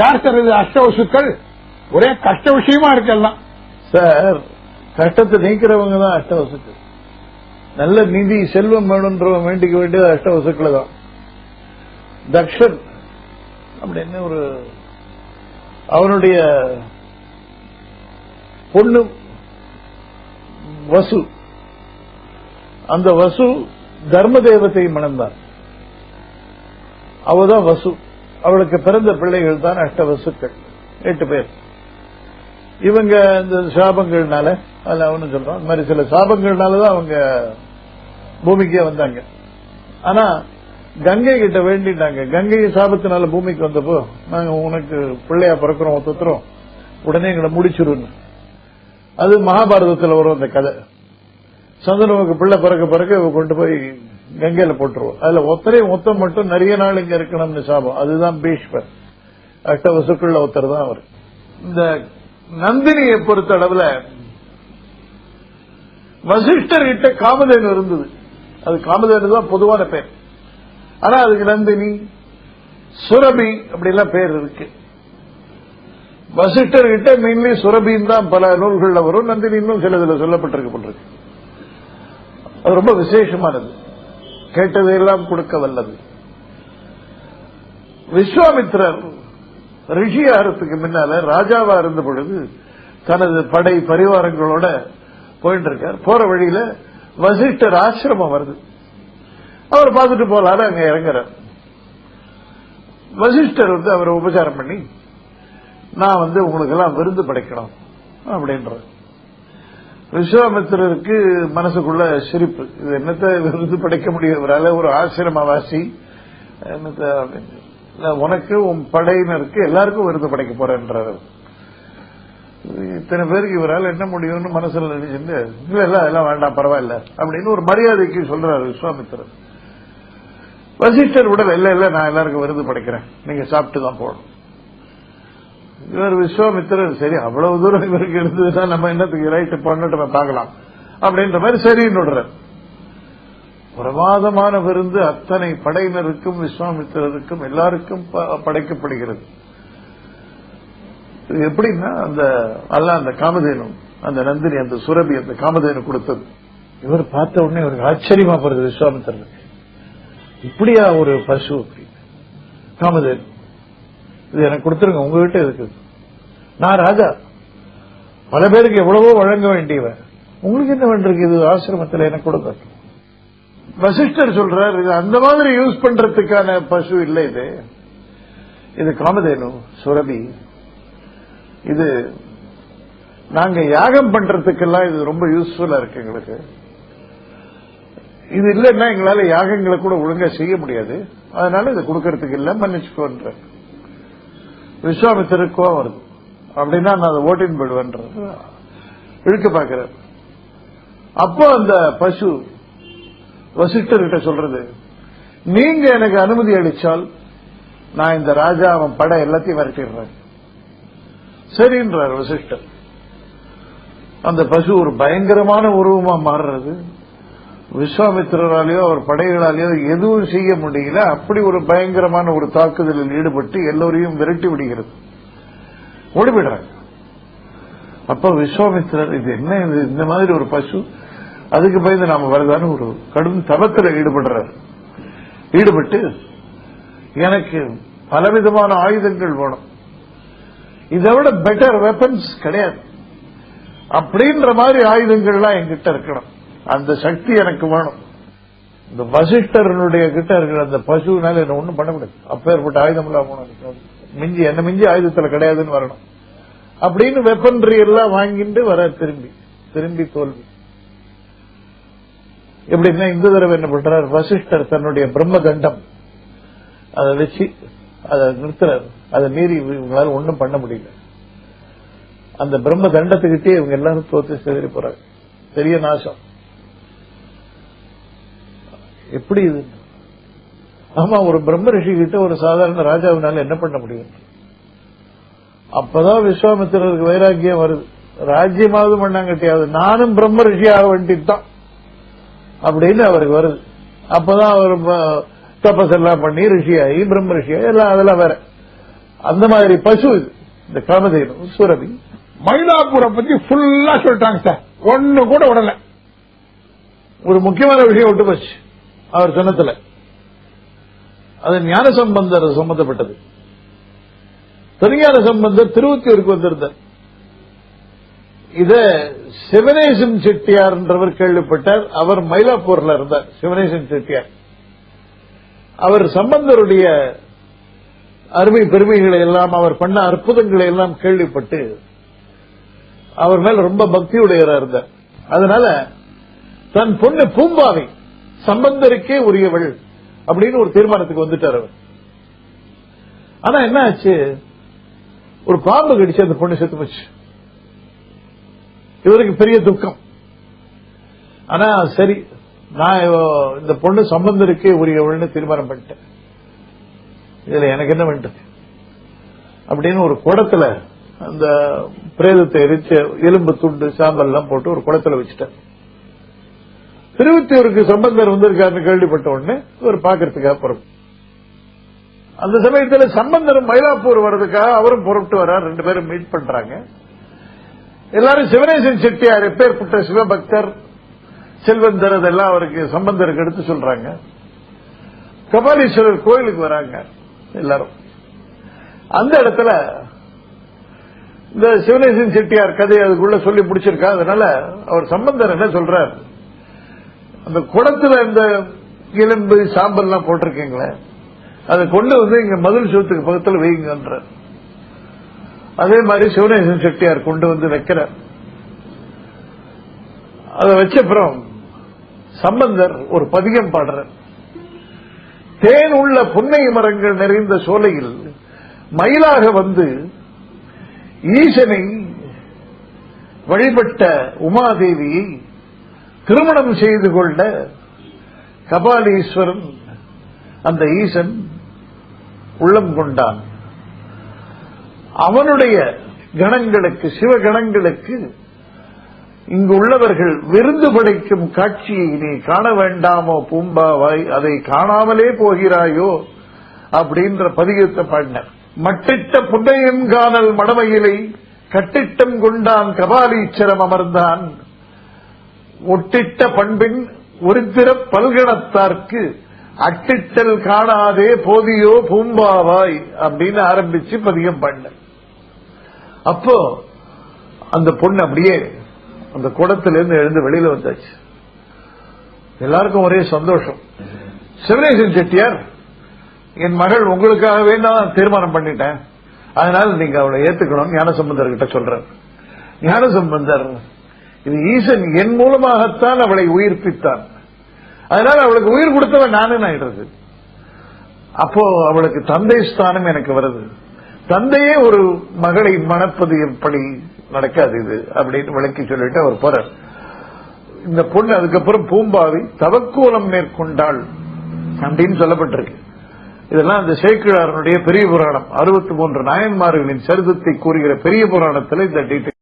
யார் சார் இது அஷ்டவசுக்கள் ஒரே கஷ்ட விஷயமா இருக்கலாம். சார் கஷ்டத்தை நீக்கிறவங்க தான் அஷ்டவசுக்கள் நல்ல நிதி செல்வம் வேணுன்றவன் வேண்டிக்க வேண்டியது அஷ்டவசுக்கள் தான். தக்ஷன் அப்படின்னு ஒரு அவனுடைய பொண்ணு வசு. அந்த வசு தர்ம தேவத்தை மணந்தான் அவதான் வசு. அவளுக்கு பிறந்த பிள்ளைகள் தான் அஷ்டவசுக்கள். எட்டு பேர். இவங்க இந்த சாபங்கள்னால அதில் அவனு சொல்றான். இந்த மாதிரி சில சாபங்கள்னாலதான் அவங்க பூமிக்கே வந்தாங்க. ஆனா கங்கை கிட்ட வேண்டிட்டாங்க. கங்கை சாபத்தினால பூமிக்கு வந்தப்போ நாங்க உனக்கு பிள்ளையா பிறக்கிறோம் ஒத்துத்துறோம். உடனே எங்களை முடிச்சிருன்னு. அது மகாபாரதத்தில் வரும் அந்த கதை. சந்தனமுக்கு பிள்ளை பிறக்க பிறக்க கொண்டு போய் கங்கையில போட்டுருவோம். அதுல ஒத்தரே மொத்தம் மட்டும் நிறைய நாள் இங்க இருக்கணும்னு சாபம். அதுதான் பீஷ்மர். அஷ்டவசுக்குள்ள ஒருத்தர் தான் அவர். இந்த நந்தினியை பொறுத்த அளவுல வசிஷ்டர் கிட்ட காமதேனு இருந்தது. அது காமதேனு தான் பொதுவான பேர். ஆனா அதுக்கு நந்தினி சுரபி அப்படிலாம் பேர் இருக்கு. வசிஷ்டர் கிட்ட மெயின்லி சுரபின்னு தான் பல நூல்கள்ல வரும். நந்தினி இன்னும் சில இதுல சொல்லப்பட்டிருக்கப்பட்டிருக்கு அது ரொம்ப விசேஷமானது. கேட்டதையெல்லாம் கொடுக்க வல்லது. விஸ்வாமித்ரர் ரிஷியாரத்துக்கு முன்னால ராஜாவா இருந்த பொழுது தனது படை பரிவாரங்களோட போயிட்டு இருக்கார் போற வழியில வசிஷ்டர் ஆசிரமம் வருது. அவர் பார்த்துட்டு போலாரு அங்க இறங்குறார். வசிஷ்டர் வந்து அவரை உபச்சாரம் பண்ணி நான் வந்து உங்களுக்கு எல்லாம் விருந்து படைக்கணும் அப்படின்ற விஸ்வாமித்திரருக்கு மனசுக்குள்ள சிரிப்பு. இது என்னத்தை விருது படைக்க முடியும்? ஒரு ஆசிரமவாசி. என்னத்த அப்படின்னு. உனக்கு உன் படையினருக்கு எல்லாருக்கும் விருது படைக்க போறேன்றாரு. இத்தனை பேருக்கு இவரால் என்ன முடியும்னு மனசுல நினைச்சுட்டு இல்ல இல்ல அதெல்லாம் வேண்டாம் பரவாயில்ல அப்படின்னு ஒரு மரியாதைக்கு சொல்றாரு விஸ்வாமித்திரர். வசிஷ்டர் உடல் இல்ல இல்ல நான் எல்லாருக்கும் விருது படைக்கிறேன். நீங்க சாப்பிட்டு தான் போகணும். இவர் விஸ்வாமித்திரர். சரி அவ்வளவு தூரம் இவருக்கு இருந்ததுன்னா நம்ம என்னத்துக்கு ரைட்டு பண்ணிட்டு பார்க்கலாம். அப்படின்ற மாதிரி சரின்னு விடுறார் பிரமாதமான விருந்து அத்தனை படையினருக்கும் விஸ்வாமித்திரருக்கும் எல்லாருக்கும் படைக்கப்படுகிறது. எப்படின்னா அந்த அல்ல அந்த காமதேனு அந்த நந்தினி அந்த சுரபி அந்த காமதேனு கொடுத்தது. இவர் பார்த்த உடனே இவருக்கு ஆச்சரியமா போறது விஸ்வாமித்திரருக்கு. இப்படியா ஒரு பசு அப்படின்னு காமதேனு. இது எனக்கு கொடுத்துருங்க உங்ககிட்ட இருக்கு. நான் ராஜா. பல பேருக்கு எவ்வளவோ வழங்க வேண்டியவன். உங்களுக்கு என்ன பண்றது இது ஆசிரமத்தில் எனக்கு கொடுங்க. வசிஷ்டர் சொல்றார் இது அந்த மாதிரி யூஸ் பண்றதுக்கான பசு இல்லை இது. இது காமதேனு சுரபி. இது நாங்க யாகம் பண்றதுக்கெல்லாம் இது ரொம்ப யூஸ்ஃபுல்லா இருக்கு எங்களுக்கு. இது இல்லைன்னா எங்களால யாகங்களை கூட ஒழுங்கா செய்ய முடியாது. அதனால இதை கொடுக்கறதுக்கு இல்ல மன்னிச்சுக்கோன்ற. விஸ்வாமித்திரருக்கு கோவம் வருது. அப்படின்னா நான் அதை ஓட்டின் போயிடுவேன்றது இழுக்க பாக்குறேன் அப்போ அந்த பசு வசிஷ்டர்கிட்ட சொல்றது நீங்க எனக்கு அனுமதி அளிச்சால் நான் இந்த ராஜா அவன் படை எல்லாத்தையும் விரட்டிடுறேன். சரின்றார் வசிஷ்டர். அந்த பசு ஒரு பயங்கரமான உருவமா மாறுறது. விஸ்வாமித்திரராலேயோ அவர் படைகளாலேயோ எதுவும் செய்ய முடியல. அப்படி ஒரு பயங்கரமான ஒரு தாக்குதலில் ஈடுபட்டு எல்லோரையும் விரட்டி விடுகிறது. ஓடிவிடுறாங்க. அப்ப விஸ்வாமித்திரர் இது என்ன இது? இந்த மாதிரி ஒரு பசு? அதுக்கு பயந்து நாம வருதான்னு ஒரு கடும் தபத்தில் ஈடுபடுறார். ஈடுபட்டு எனக்கு பலவிதமான ஆயுதங்கள் வேணும். இதை விட பெட்டர் வெப்பன்ஸ் கிடையாது. அப்படின்ற மாதிரி ஆயுதங்கள்லாம் என்கிட்ட இருக்கணும். அந்த சக்தி எனக்கு வேணும். இந்த வசிஷ்டரனுடைய கிட்ட இருக்கிற அந்த பசுனால என்ன ஒண்ணும் பண்ண முடியாது. அப்பேற்பட்ட ஆயுதம் எல்லாம் போனோம் மிஞ்சி என்ன மிஞ்சி ஆயுதத்துல கிடையாதுன்னு வரணும். அப்படின்னு வெப்பன்ரி எல்லாம் வாங்கிட்டு வர திரும்பி திரும்பி தோல்வி. எப்படின்னா இந்த தடவை என்ன பண்றார்? வசிஷ்டர் தன்னுடைய பிரம்ம தண்டம் அதை வச்சு அதை நிறுத்துறாரு. அதை மீறி இவங்களால ஒன்றும் பண்ண முடியல. அந்த பிரம்ம தண்டத்துக்கிட்டே இவங்க எல்லாரும் தோத்து செதறி போறாங்க. பெரிய நாசம். எப்படி இது? ஆமா ஒரு பிரம்ம ரிஷி கிட்ட ஒரு சாதாரண ராஜாவினால என்ன பண்ண முடியும்? அப்பதான் விஸ்வாமித்திரருக்கு வைராக்கியம் வருது. ராஜ்யமாவது பண்ணாங்கட்டியாவது நானும் பிரம்ம ரிஷி ஆக வேண்டியதுதான். அப்படின்னு அவருக்கு வருது. அப்பதான் அவர் ப- தபஸ் எல்லாம் பண்ணி ரிஷியாகி பிரம்ம ரிஷியாகி எல்லாம் அதெல்லாம் வேற. அந்த மாதிரி பசு இது. இந்த காமதேனு சுரபி மயிலாப்பூரை பத்தி ஃபுல்லா சொல்லிட்டாங்க சார். ஒண்ணு கூட விடல. ஒரு முக்கியமான விஷயம் விட்டு போச்சு. அவர் சொன்னத்துல. அது ஞான சம்பந்தர் சம்பந்தப்பட்டது. திருஞான சம்பந்தர் திருவத்தியூருக்கு வந்திருந்தார். இத சிவனேசன் செட்டியார்ன்றவர் கேள்விப்பட்டார். அவர் மயிலாப்பூர்ல இருந்தார் சிவனேசன் செட்டியார். அவர் சம்பந்தருடைய அருமை பெருமைகளை எல்லாம் அவர் பண்ண அற்புதங்களை எல்லாம் கேள்விப்பட்டு அவர் மேல ரொம்ப பக்தியுடையவரா இருந்தார். அதனால தன் பொண்ணு பூம்பாவை சம்பந்தருக்கே உரியவள் அப்படின்னு ஒரு தீர்மானத்துக்கு வந்துட்டார் அவர். ஆனா என்ன ஆச்சு? ஒரு பாம்பு கடிச்சு அந்த பொண்ணு செத்து போச்சு. இவருக்கு பெரிய துக்கம். ஆனா சரி நான் இந்த பொண்ணு சம்பந்தருக்கே உரியவள்னு தீர்மானம் பண்ணிட்டேன். இதுல எனக்கு என்ன பண்ணிட்டு அப்படின்னு ஒரு குடத்துல அந்த பிரேதத்தை எரிச்ச எலும்பு துண்டு சாம்பல் எல்லாம் போட்டு ஒரு குடத்துல வச்சுட்டேன் திருவத்தியூருக்கு சம்பந்தர் வந்திருக்காருன்னு கேள்விப்பட்ட உடனே இவர் பாக்குறதுக்காக புறம் அந்த சமயத்துல சம்பந்தரும் மயிலாப்பூர் வர்றதுக்காக அவரும் புறப்பட்டு வர்றார். ரெண்டு பேரும் மீட் பண்றாங்க. எல்லாரும் சிவனேசன் செட்டியார் எப்பேற்பட்ட சிவபக்தர் செல்வந்தர் அதெல்லாம் அவருக்கு சம்பந்தருக்கு எடுத்து சொல்றாங்க. கபாலீஸ்வரர் கோயிலுக்கு வராங்க எல்லாரும். அந்த இடத்துல இந்த சிவனேசன் செட்டியார் கதை அதுக்குள்ள சொல்லி முடிச்சிருக்கா? அதனால அவர் சம்பந்தர் என்ன சொல்றார்? அந்த குடத்துல இந்த எலும்பு சாம்பல் எல்லாம் போட்டிருக்கீங்களே அதை கொண்டு வந்து இங்க மதில் சுவத்துக்கு பக்கத்தில் வைங்கன்ற. அதே மாதிரி சிவனேசன் செட்டியார் கொண்டு வந்து வைக்கிறார் அதை வச்ச அப்புறம் சம்பந்தர் ஒரு பதிகம் பாடுற தேன் உள்ள புன்னை மரங்கள் நிறைந்த சோலையில் மயிலாக வந்து ஈசனை வழிபட்ட உமாதேவியை திருமணம் செய்து கொள்ள கபாலீஸ்வரன் அந்த ஈசன் உள்ளம் கொண்டான். அவனுடைய கணங்களுக்கு சிவகணங்களுக்கு இங்கு உள்ளவர்கள் விருந்து படைக்கும் காட்சியை நீ காண வேண்டாமோ பூம்பாவாய் அதை காணாமலே போகிறாயோ அப்படின்ற பதிகத்தை பாடினர். மட்டிட்ட புன்னையன் காணல் மடமையிலை கட்டிட்டம் கொண்டான் கபாலீச்சரம் அமர்ந்தான். ஒட்டிட்ட பண்பின் ஒருத்திர பல்கணத்தார்க்கு அட்டிட்டல் காணாதே போதியோ பூம்பாவாய் அப்படின்னு ஆரம்பிச்சு பதிகம் பண்ண. அப்போ அந்த பொண்ணு அப்படியே அந்த குடத்திலிருந்து எழுந்து வெளியில வந்தாச்சு. எல்லாருக்கும் ஒரே சந்தோஷம். சிவனேசன் செட்டியார் என் மகள் உங்களுக்காகவே நான் தீர்மானம் பண்ணிட்டேன். அதனால நீங்க அவளை ஏத்துக்கணும். ஞானசம்பந்தர்கிட்ட சொல்றேன். ஞானசம்பந்தர் இது ஈசன் என் மூலமாகத்தான் அவளை உயிர்ப்பித்தான். அதனால அவளுக்கு உயிர் கொடுத்தவன் நானும் ஆயிடுறது. அப்போ அவளுக்கு தந்தை ஸ்தானம் எனக்கு வருது. தந்தையே ஒரு மகளை மணப்பது எப்படி நடக்காது இது அப்படின்னு விளக்கி சொல்லிட்டு அவர் போறார். இந்த பொண்ணு அதுக்கப்புறம் பூம்பாவி தவக்கோலம் மேற்கொண்டாள் அப்படின்னு சொல்லப்பட்டிருக்கு. இதெல்லாம் அந்த சேக்கிழாரனுடைய பெரிய புராணம். அறுபத்தி மூன்று நாயன்மார்களின் சரிதத்தை கூறுகிற பெரிய புராணத்தில் இந்த டீட்டெயில்